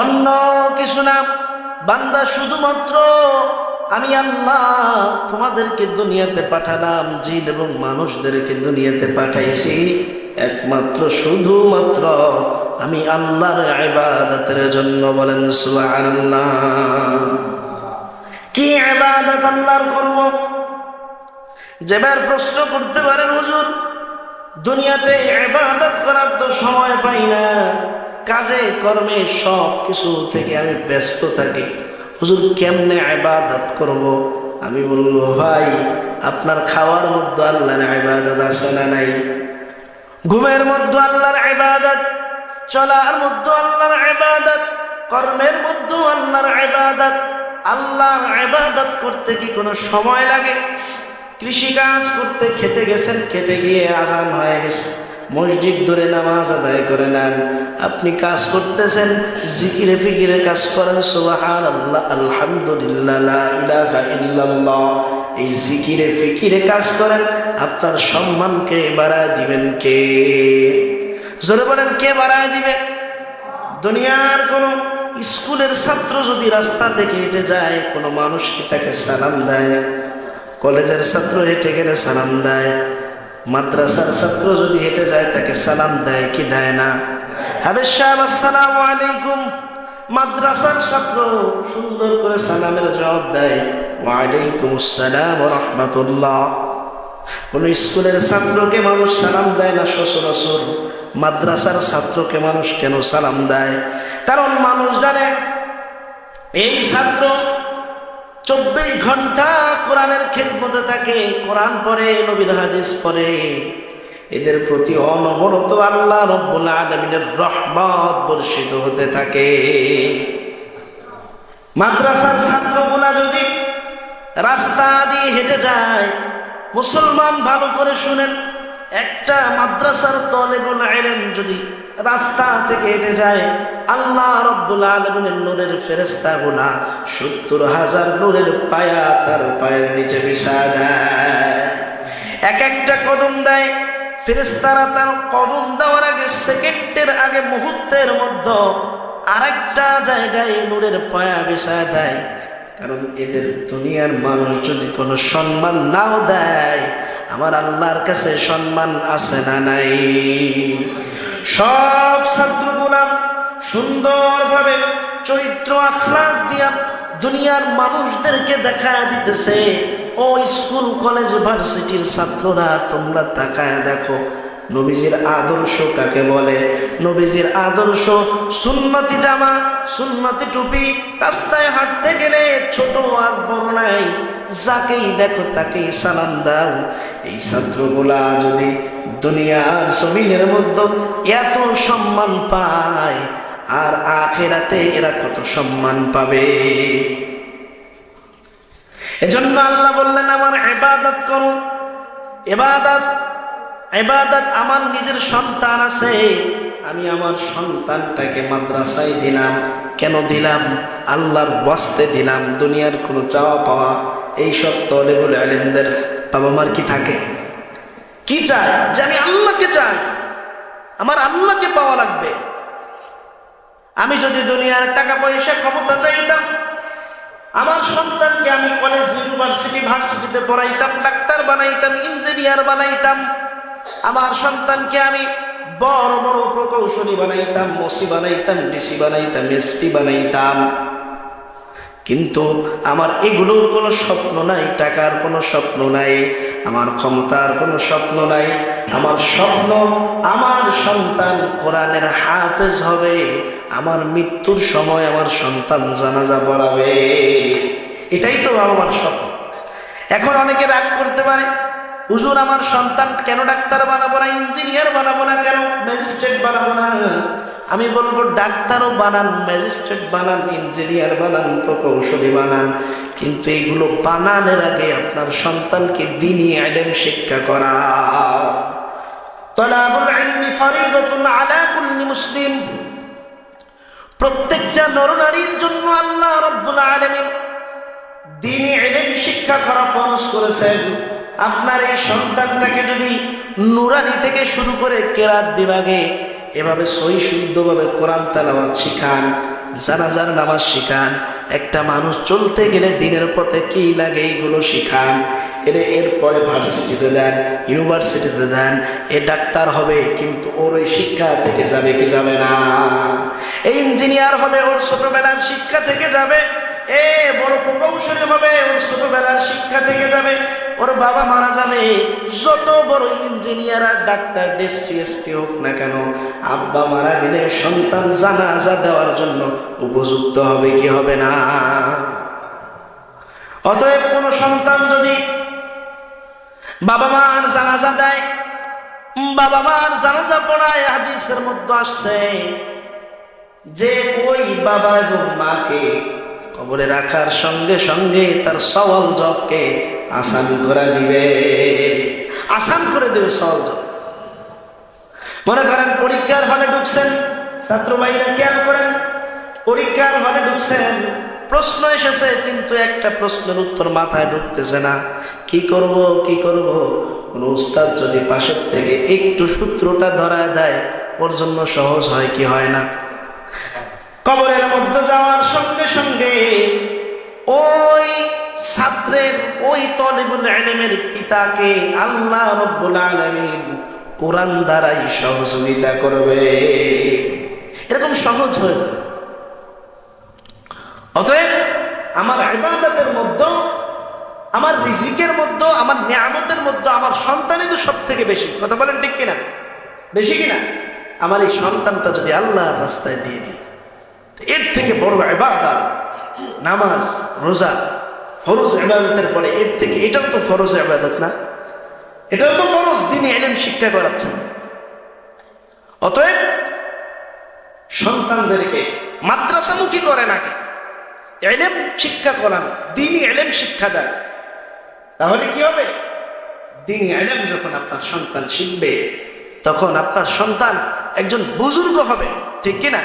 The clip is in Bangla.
অন্য কিছু না, বান্দা শুধুমাত্র আমি আল্লাহ তোমাদেরকে দুনিয়াতে পাঠালাম, জিন এবং মানুষদেরকে দুনিয়াতে পাঠাইছি। একমাত্র শুধুমাত্র আমি আল্লাহর আইবাদাতের জন্য বলেন সুবহানাল্লাহ। কি ইবাদত আল্লাহর করব? যেবার প্রশ্ন করতে পারেন হুজুর, দুনিয়াতে ইবাদত করার তো সময় পাই না। কাজে, কর্মে সব কিছু থেকে আমি ব্যস্ত থাকি। হুজুর, কেমনে ইবাদত করব? আমি বলব, ভাই, আপনার খাওয়ার মধ্যে আল্লাহর ইবাদত আছে না নাই? ঘুমের মধ্যে আল্লাহর ইবাদত, চলার মধ্যে আল্লাহর ইবাদত, কর্মের মধ্যে আল্লাহর ইবাদত আল্লাহর ইবাদত করতে কি কোনো সময় লাগে? কৃষি কাজ করতে খেতে গেছেন, খেতে গিয়ে আজান হয়ে গেছে। মসজিদ ধরে নামাজ আদায় করে নেন। আপনি কাজ করতেছেন, জিকিরে ফিকিরে কাজ করেন সুবাহান আল্লাহ আলহামদুলিল্লাহ এই জিকিরে ফিকিরে কাজ করেন, আপনার সম্মানকে বাড়ায় দিবেন কে? জোরে বলেন, কে বাড়ায় দিবে? দুনিয়ার কোন স্কুলের ছাত্র যদি রাস্তা থেকে হেঁটে যায়, কোনো মানুষ কি তাকে সালাম দেয়? কলেজের ছাত্র হেঁটে গেলে সালাম দেয়? মাদ্রাসার ছাত্র যদি হেঁটে যায়, তাকে সালাম দেয় কি দেয় না? হাবেজ সাহেব, আসসালাম আলাইকুম। মাদ্রাসার ছাত্র সুন্দর করে সালামের জবাব দেয়, ওয়ালাইকুম আসসালাম রহমতুল্লাহ। কোন স্কুলের ছাত্রকে মানুষ সালাম দেয় না, সচরাচর মাদ্রাসার ছাত্রকে মানুষ কেন সালাম দেয়? কারণ মানুষ জানে, এই ছাত্র চব্বিশ ঘণ্টা কোরআনের খেদমতে থাকে, কোরআন পড়ে, নবীর হাদিস পরে এদের প্রতি অনবরত আল্লাহ আলমিনের রহমত বর্ষিত হতে থাকে। মাদ্রাসার ছাত্রগুলা যদি রাস্তা দিয়ে হেঁটে যায়, মুসলমান ভালো করে শুনেন একটা মাদ্রাসার তলেবুল আইলেন যদি রাস্তা থেকে হেঁটে যায়, আল্লাহ রব্বুল আলমিনের নূরের ফেরেস্তা গুলা সত্তর হাজার নূরের পায়া তার পায়ের নিচে বিছা দেয়। এক একটা কদম দেয় ফেরেস্তারা তার কদম দেওয়ার আগে সেকেন্ডের আগে মুহূর্তের মধ্যে আরেকটা জায়গায় নূরের পায়া বিছায় দেয়। কারণ এদের দুনিয়ার মানুষ যদি কোনো সম্মান নাও দেয় আমার আল্লাহর কাছে সম্মান আছে না নাই? সব ছাত্র ছাত্রগুলা সুন্দরভাবে চরিত্র আখলাক দিয়া দুনিয়ার মানুষদেরকে দেখা দিতেছে। ও স্কুল, কলেজ, ভার্সিটির ছাত্ররা, তোমরা তাকায় দেখো, নবীজির আদর্শ কাকে বলে? নবীজির আদর্শ সুন্নতি জামা, সুন্নতি টুপি, রাস্তায় হাঁটতে গেলে ছোট আর বড় নাই। যাকেই দেখো তাকেই সালাম দাও। এই ছাত্রগুলা যদি দুনিয়ার জমিনের মধ্যে এত সম্মান পায়, আর আখেরাতে এরা কত সম্মান পাবে? এজন্য আল্লাহ বললেন, আমার এবাদত করুন এবাদত এবাদত আমার নিজের সন্তান আছে। আমি আমার সন্তানটাকে মাদ্রাসায় দিলাম। কেন দিলাম? আল্লাহর বস্তে দিলাম। দুনিয়ার কোনো চাওয়া পাওয়া এইসব বলে আলেমদের বাবা মার কি থাকে? কি চায়? যে আমি আল্লাহকে চাই। আমার আল্লাহকে পাওয়া লাগবে। আমি যদি দুনিয়ার টাকা পয়সা ক্ষমতা চাইতাম, আমার সন্তানকে আমি কলেজ ইউনিভার্সিটি ভার্সিটিতে পড়াইতাম, ডাক্তার বানাইতাম ইঞ্জিনিয়ার বানাইতাম। আমার সন্তানকে আমি বড় বড় প্রকৌশলী বানাইতাম মসি বানাইতাম, ডিসি বানাইতাম, এসপি বানাইতাম। কিন্তু আমার এগুলোর কোনো স্বপ্ন নাই, টাকার কোনো স্বপ্ন নাই, আমার ক্ষমতার কোনো স্বপ্ন নাই, আমার স্বপ্ন আমার সন্তান কোরআনের হাফেজ হবে, আমার মৃত্যুর সময় আমার সন্তান জানাজা পড়াবে। এটাই তো বাবা আমার স্বপ্ন। এখন অনেকে রাগ করতে পারে হুজুর, আমার সন্তান কেন ডাক্তার বানাবো না, ইঞ্জিনিয়ার বানাবো না কেন? ম্যাজিস্ট্রেট বানাবো না। আমি বলব, ডাক্তারও বানান, ম্যাজিস্ট্রেট বানান, ইঞ্জিনিয়ার বানান, প্রকৌশলী বানান। কিন্তু এইগুলো বানানোর আগে আপনার সন্তানকে দিনই আইলেম শিক্ষা করা। মুসলিম। প্রত্যেকটা নরনারীর জন্য আল্লাহ দিনই এলেম শিক্ষা করা ফরজ করেছেন। আপনার এই সন্তানটাকে যদি নুরানি থেকে শুরু করে কেরাত বিভাগে এভাবে সই শুদ্ধভাবে কোরআন তালাওয়াত শিখান, জানাজার নামাজ শিখান, একটা মানুষ চলতে গেলে দিনের পথে কি লাগে এইগুলো শিখান এরে এরপরে ভার্সিটিতে দেন, ইউনিভার্সিটিতে দেন, এ ডাক্তার হবে কিন্তু ওর ওই শিক্ষা থেকে যাবে কি যাবে না? এই ইঞ্জিনিয়ার হবে, ওর ছোটবেলার শিক্ষা থেকে যাবে, এ বড় প্রকৌশলী হবে, ওর ছোটবেলার শিক্ষা থেকে যাবে ওর বাবা মারা যাবে। যত বড় ইঞ্জিনিয়ার আর ডাক্তার ডিএসপি হোক না কেন, আব্বা মারা গেলে সন্তান জানাজা দেওয়ার জন্য উপযুক্ত হবে কি হবে না? অতএব কোন সন্তান যদি বাবা মার জানাজা দেয়, বাবা মার জানাজা পড়ায় হাদিসের মধ্যে আসছে যে ওই বাবা এবং মাকে কবরে রাখার সঙ্গে সঙ্গে তার সওয়াল জবকে আসান করে দিবে। আসান করে দেবে জব মনে করেন, পরীক্ষার হলে ঢুকছেন, ছাত্র ভাইরা খেয়াল করেন, পরীক্ষার হলে ঢুকছেন, প্রশ্ন এসেছে, কিন্তু একটা প্রশ্নের উত্তর মাথায় ঢুকতেছে না। কি করব কি করব? কোন উস্তাদ যদি পাশের থেকে একটু সূত্রটা ধরা দেয়, ওর জন্য সহজ হয় কি হয় না? কবরের মধ্যে যাওয়ার সঙ্গে সঙ্গে ওই ছাত্রের ওই তলিবুল আলমের পিতাকে আল্লাহ রব্বুল আলমিন কোরআন দ্বারাই সহযোগিতা করবে। এরকম সহজ হয়ে যাবে। অতএব আমার ইবাদতের মধ্যে, আমার রিজিকের মধ্যে, আমার নিয়ামতের মধ্যে, আমার সন্তানই তো সব থেকে বেশি। কথা বলেন ঠিক কিনা? বেশি কিনা? আমার এই সন্তানটা যদি আল্লাহর রাস্তায় দিয়ে দিই, এর থেকে বড় ইবাদত, নামাজ, রোজা ফরজ ইবাদতের পরে এর থেকে এটাও তো ফরজ ইবাদত না। এটাও তো ফরজ, দিনে এলেম শিক্ষা করাচ্ছেন। অতএব সন্তানদেরকে মাদ্রাসামুখী করে নাকি এলেম শিক্ষা করান, দিনই এলেম শিক্ষা দেন। তাহলে কি হবে? দিন এলেম যখন আপনার সন্তান শিখবে, তখন আপনার সন্তান একজন বুজুর্গ হবে, ঠিক কিনা?